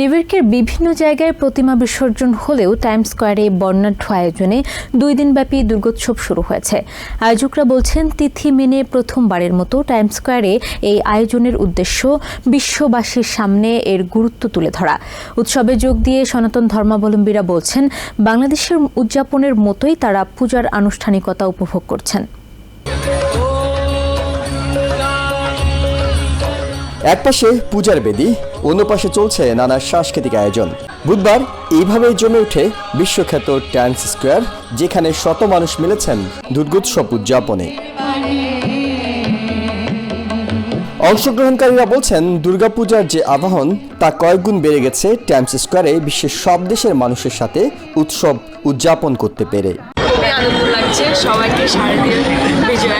নিউইয়র্কের বিভিন্ন জায়গায় প্রতিমা বিসর্জন হলেও টাইম স্কোয়ারে বর্ণাঢ্য আয়োজনে দুই দিনব্যাপী দুর্গোৎসব শুরু হয়েছে। আয়োজকরা বলছেন, তিথি মেনে প্রথমবারের মতো টাইম স্কোয়ারে এই আয়োজনের উদ্দেশ্য বিশ্ববাসীর সামনে এর গুরুত্ব তুলে ধরা। উৎসবে যোগ দিয়ে সনাতন ধর্মাবলম্বীরা বলছেন, বাংলাদেশের উদযাপনের মতোই তারা পূজার আনুষ্ঠানিকতা উপভোগ করছেন। একপাশে পূজার বেদি অন্য পাশে চলছে নানা সাংস্কৃতিক আয়োজন। বুধবার এইভাবেই জমে ওঠে বিশ্বখ্যাত ট্যান্স স্কোয়ার, যেখানে শত মানুষ মিলেছেন দুর্গোৎসব উদযাপনে। অংশগ্রহণকারীরা বলছেন, দুর্গাপূজার যে আবাহন, তা কয়েকগুণ বেড়ে গেছে ট্যাম্পস স্কোয়ারে বিশ্বের সব দেশের মানুষের সাথে উৎসব উদযাপন করতে পেরে। খুবই আনন্দ লাগছে সবাইকে শারদীয় বিজয়ের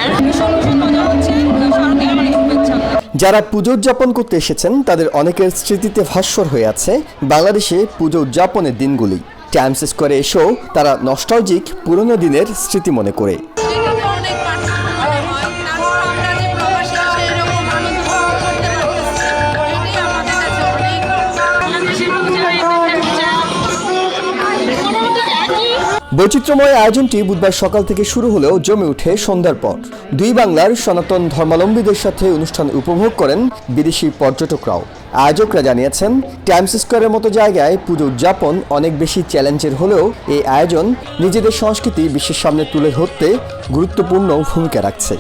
যারা পুজো উদযাপন করতে এসেছেন, তাদের অনেকের স্মৃতিতে ভাস্বর হয়ে আছে বাংলাদেশে পুজো উদযাপনের দিনগুলি। টাইমস স্কোয়ারে এসেও তারা নস্টালজিক পুরনো দিনের স্মৃতি মনে করে। বৈচিত্র্যময় আয়োজনটি বুধবার সকাল থেকে শুরু হলেও জমে উঠে সন্ধ্যার পর। দুই বাংলার সনাতন ধর্মাবলম্বীদের সাথে অনুষ্ঠান উপভোগ করেন বিদেশি পর্যটকরাও। আয়োজকরা জানিয়েছেন, টাইমস স্কোয়ারের মতো জায়গায় পুজো উদযাপন অনেক বেশি চ্যালেঞ্জের হলেও এই আয়োজন নিজেদের সংস্কৃতি বিশ্বের সামনে তুলে ধরতে গুরুত্বপূর্ণ ভূমিকা রাখছে।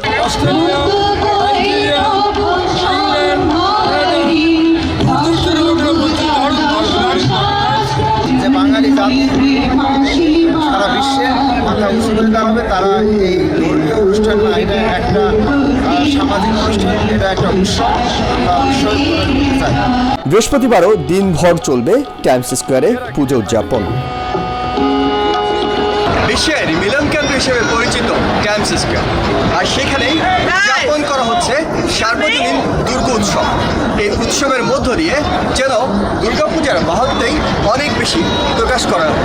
বাঙালি মাথা উঁচু করে দাঁড়াবে তারা এই ধর্মীয় অনুষ্ঠান না এটা একটা সামাজিক অনুষ্ঠান এটা একটা উৎসব বৃহস্পতিবারও দিনভর চলবে টাইমস স্কোয়ারে পুজো উদযাপন। বিশ্বের মিলন কেন্দ্র হিসেবে পরিচিত টাইমস স্কোয়ার। আর সেখানেই উদযাপন করা হচ্ছে সার্বজনীন দুর্গা উৎসব। এই উৎসবের মধ্য দিয়ে যেন দুর্গাপূজার মাহাত্মেই অনেক বেশি প্রকাশ করা হয়।